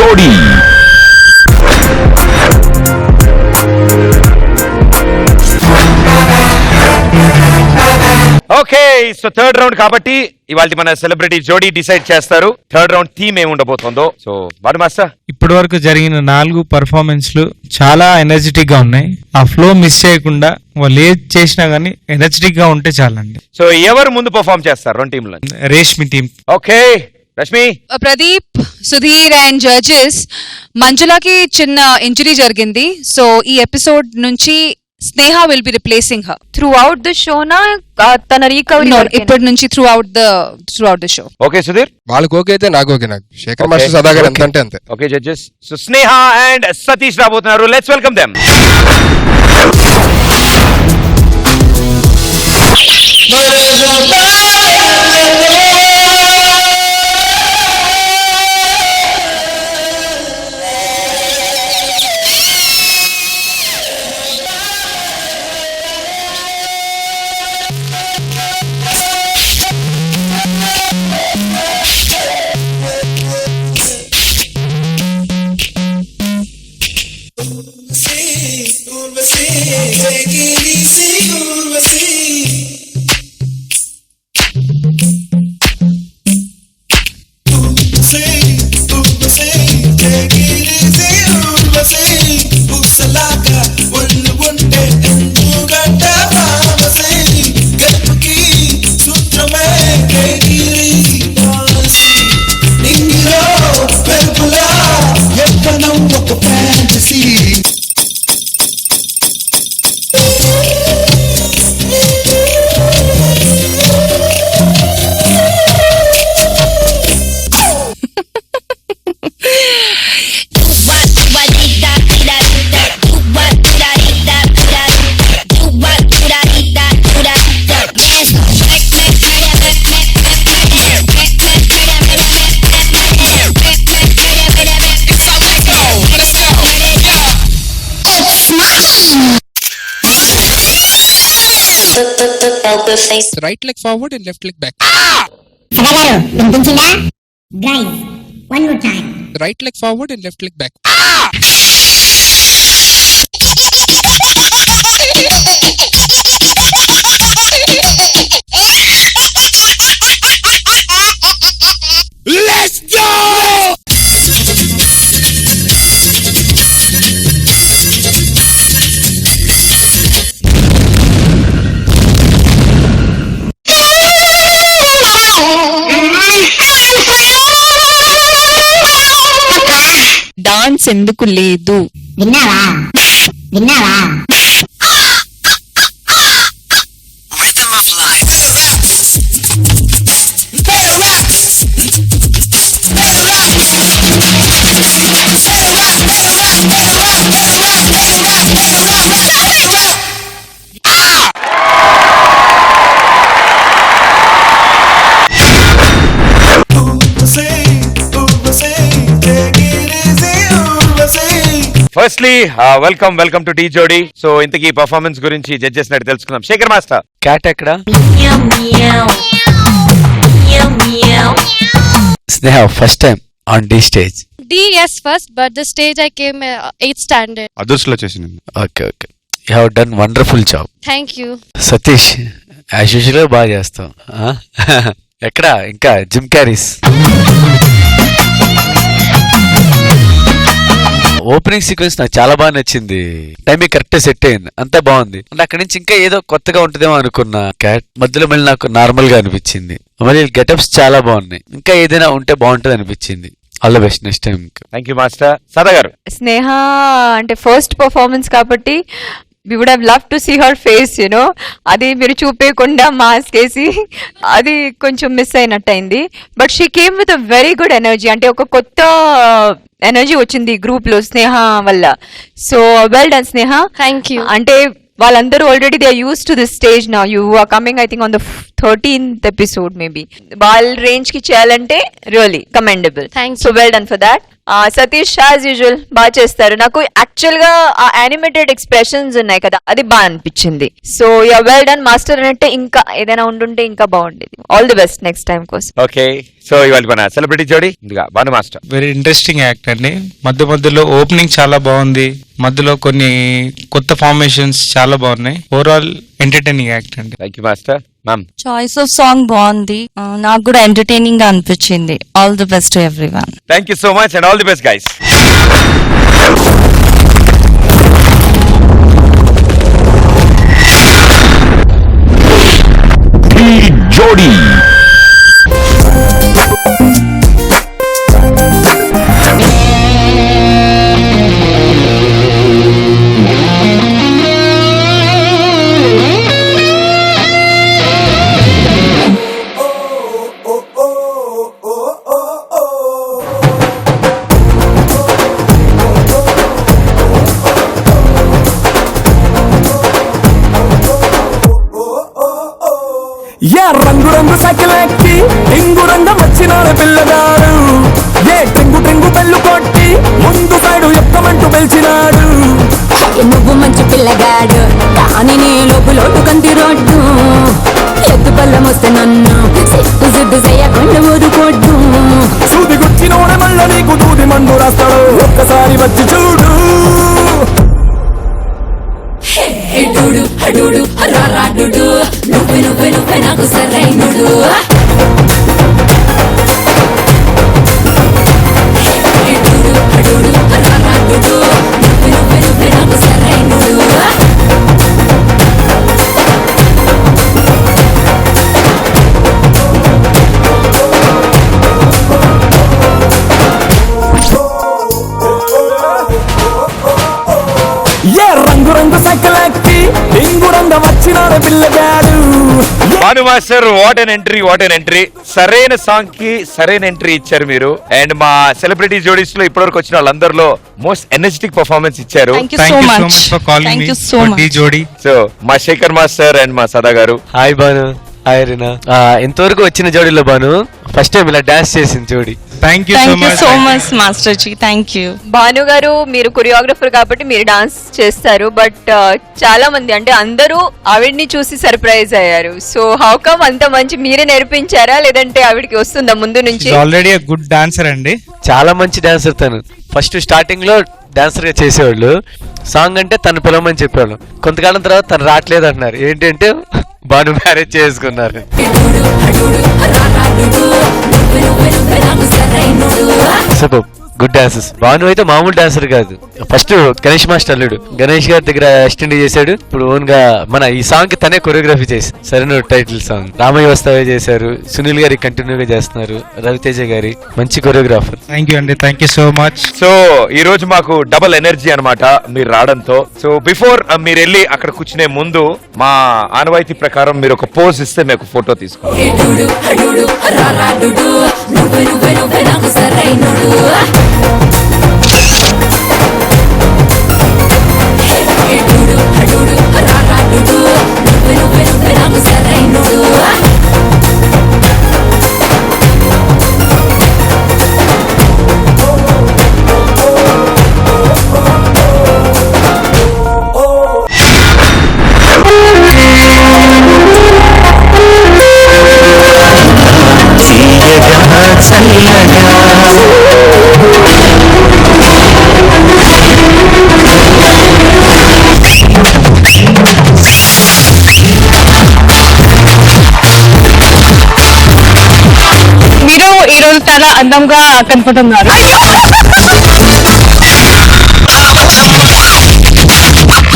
జోడీ. Okay so third round కాబట్టి ఇవాళ మన సెలబ్రిటీ జోడీ డిసైడ్ చేస్తారు. థర్డ్ రౌండ్ థీమ్ ఏమి ఉండబోతుందో. సో బాడు మాస్టర్. ఇప్పటి వరకు జరిగిన నాలుగు పర్ఫార్మెన్స్లు చాలా ఎనర్జెటిక్గా ఉన్నాయి. ఆ ఫ్లో మిస్ చేయకుండా వాళ్ళు ఏది చేసినా గానీ ఎనర్జెటిక్గా ఉంటే చాలండి. సో ఎవరు ముందు పర్ఫామ్ చేస్తారు రెండు టీంలో? Reshmi team. Okay Rashmi Pradeep. Sudheer and judges మంజులకి చిన్న ఇంజరీ జరిగింది. సో ఈ ఎపిసోడ్ నుంచి Sneha will be replacing her throughout the షోనా తన రీకవరీ ఇప్పటి నుంచి throughout the throughout the show okay Sudheer? వాళ్ళకి ఓకే అయితే నాకు ఓకే నాకు. శేఖర్. మాస్టర్ సదాగర్ ఎంత. అంటే అంతే. Okay judges so Sneha and Satish రాబోతున్నారు. లెట్స్ వెల్కమ్ దెమ్ ఒక Right leg forward and left leg back. Guys, one more time. Right leg forward and left leg back. Ah! ఎందుకు లేదు. విన్నావా? విన్నావా? Firstly welcome welcome to Dhee Jodi so ఇంతకీ performance గురించి judges నడి తెలుసుకుందాం. Shekhar master. క్యాట్ ఎక్కడ? Sneha first time on the stage D, yes, first, but the stage I came uh, 8th standard. అదర్స్లో చేసింది. Okay okay you have done wonderful job Thank you. Satish as usual బాగా చేస్తాం? ఎక్కడ? ఇంకా జిమ్ క్యారీస్ ఓపెనింగ్ సీక్వెన్స్ నాకు చాలా బాగా నచ్చింది. టైమింగ్ కరెక్ట్ సెట్ అయింది. అంతా బాగుంది. అంటే అక్కడి నుంచి ఇంకా ఏదో కొత్తగా ఉంటుందేమో అనుకున్నా క్యాట్ మధ్యలో మళ్ళీ నాకు నార్మల్గా అనిపించింది. మళ్ళీ గెటప్స్ చాలా బాగున్నాయి. ఇంకా ఏదైనా ఉంటే బాగుంటుంది అనిపించింది. All the best next time thank you master Sada garu. Sneha అంటే ఫస్ట్ పర్ఫార్మెన్స్ కాబట్టి we would have love to see her face you know అది మీరు చూపేయకుండా మాస్క్ వేసి అది కొంచెం మిస్ అయినట్టు అయింది but she came with a very good energy అంటే ఒక కొత్త ఎనర్జీ వచ్చింది గ్రూప్లో స్నేహ వల్ల. So well done Sneha. Thank you. అంటే వాళ్ళందరూ already they use to this stage నా you are coming I think on the thirteenth episode maybe వాళ్ళ రేంజ్కి చేయాలంటే really commendable Thank so well done for that Satish as usual బాగా చేస్తారు నాకు యాక్చువల్గా ఆ యానిమేటెడ్ ఎక్స్ప్రెషన్స్ ఉన్నాయి కదా అది బాగా అనిపించింది so yeah well done master అంటే ఇంకా ఏదైనా ఉండుంటే ఇంకా బాగుండేది all the best next time కోసం ఓకే సో ఇవాళ మన సెలబ్రిటీ జోడి ముందుగా Bhanu master very interesting act అండి. మధ్య మధ్యలో ఓపెనింగ్ చాలా బాగుంది. మధ్యలో కొన్ని కొత్త ఫార్మేషన్స్ చాలా బాగున్నాయి. ఓవరాల్ ఎంటర్టైనింగ్ యాక్ట్ అండి. Thank you master ma'am choice of song బాగుంది. నాకు కూడా ఎంటర్టైనింగ్గా అనిపించింది. All the best everyone thank you so much and all the best guys జోడీ ఇంగు రంగం వచ్చినాడు పిల్లగాడు. ఏ టెంగు టెంగు బెల్లు కొట్టి ముందు సైడు ఎక్కమంటూ పిలిచినాడు. నువ్వు మంచి పిల్లగాడు కానీ నీ లోపు లోటు కంటి రోడ్డు. ఎత్తు పల్లం వస్తే నన్ను సిట్టు సిద్దు చేయకుండా ఊరుకోడ్డు సూది గుచ్చినోడే మళ్ళా నీకు దూది మందు రాస్తాడు. ఒక్కసారి వచ్చి చూడు. ఎడుడు అడుడు రారాడు నువ్వు నువ్వు నువ్వు నాకు సరైనడు. Master what an entry what an entry సరైన సాంగ్కి సరైన ఎంట్రీ ఇచ్చారు మీరు. అండ్ మా సెలబ్రిటీ జోడీస్లో ఇప్పటివరకు వచ్చిన వాళ్ళందరిలో మోస్ట్ ఎనర్జెటిక్ పర్ఫార్మెన్స్ ఇచ్చారు. సో మీ సో శేఖర్ మాస్టర్ అండ్ మా సదా గారు. హాయ్ బాను హాయ్ రీనా ఆ, ఇంతవరకు వచ్చిన జోడీలో బాను ఫస్ట్ టైం ఇలా డాన్స్ చేసింది జోడీ. Thank you so thank you much so much master ji thank you Bhanu గారు మీరు కొరియోగ్రఫర్ కాబట్టి మీరు డాన్స్ చేస్తారు బట్ చాలా మంది అంటే అందరూ ఆవిడ్ని చూసి సర్ప్రైజ్ అయ్యారు సో హౌ కమ్ అంత మంచి మీరే నేర్పించారా లేదంటే ఆవిడకి వస్తుందా ముందు నుంచి ఆల్రెడీ గుడ్ డాన్సర్ అండి చాలా మంచి డాన్సర్ తను ఫస్ట్ స్టార్టింగ్లో డాన్సర్గా చేసేవాళ్ళు సాంగ్ అంటే తను పిలవమని చెప్పేవాళ్ళు కొంతకాలం తర్వాత తను రావట్లేదు అంటున్నారు ఏంటంటే బాను మ్యారేజ్ చేసుకున్నారు సూపర్ గుడ్ డాన్సెస్ భాను అయితే మామూలు డాన్సర్ కాదు. ఫస్ట్ గణేష్ మాస్టర్ అల్లుడు. గణేష్ గారి దగ్గర అసిస్టెంట్ చేశాడు. ఇప్పుడు ఓన్గా మన ఈ సాంగ్కి తనే కొరియోగ్రఫీ చేసి సరైన టైటిల్ సాంగ్ రామయ్య వస్తావే చేశారు. సునీల్ గారి కంటిన్యూ గా చేస్తున్నారు. రవితేజ గారి మంచి కొరియోగ్రాఫర్ థ్యాంక్ యూ అండి thank you so much so ఈ రోజు మాకు డబుల్ ఎనర్జీ అన్నమాట మీరు రావడంతో. సో బిఫోర్ మీరు వెళ్ళి అక్కడ కూర్చునే ముందు మా ఆనవాయితీ ప్రకారం మీరు ఒక పోజ్ ఇస్తే మీకు ఫోటో తీసుకో. Yeah. చాలా అందంగా కనపడుతున్నారు.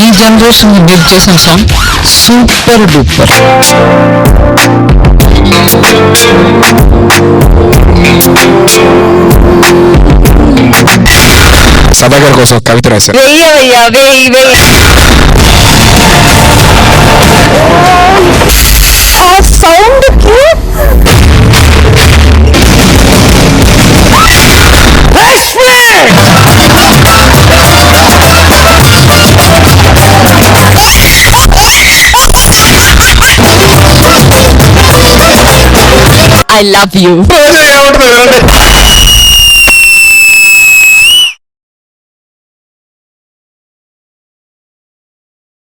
ఈ జనరేషన్ మీరు చేసిన సాంగ్ సూపర్ డూపర్ సదాగర్ కోసం కవిత రాశారు. వెయ్యి వెయ్యి. ఆ సౌండ్కి ఐ లవ్ యూ ఏమంటుంది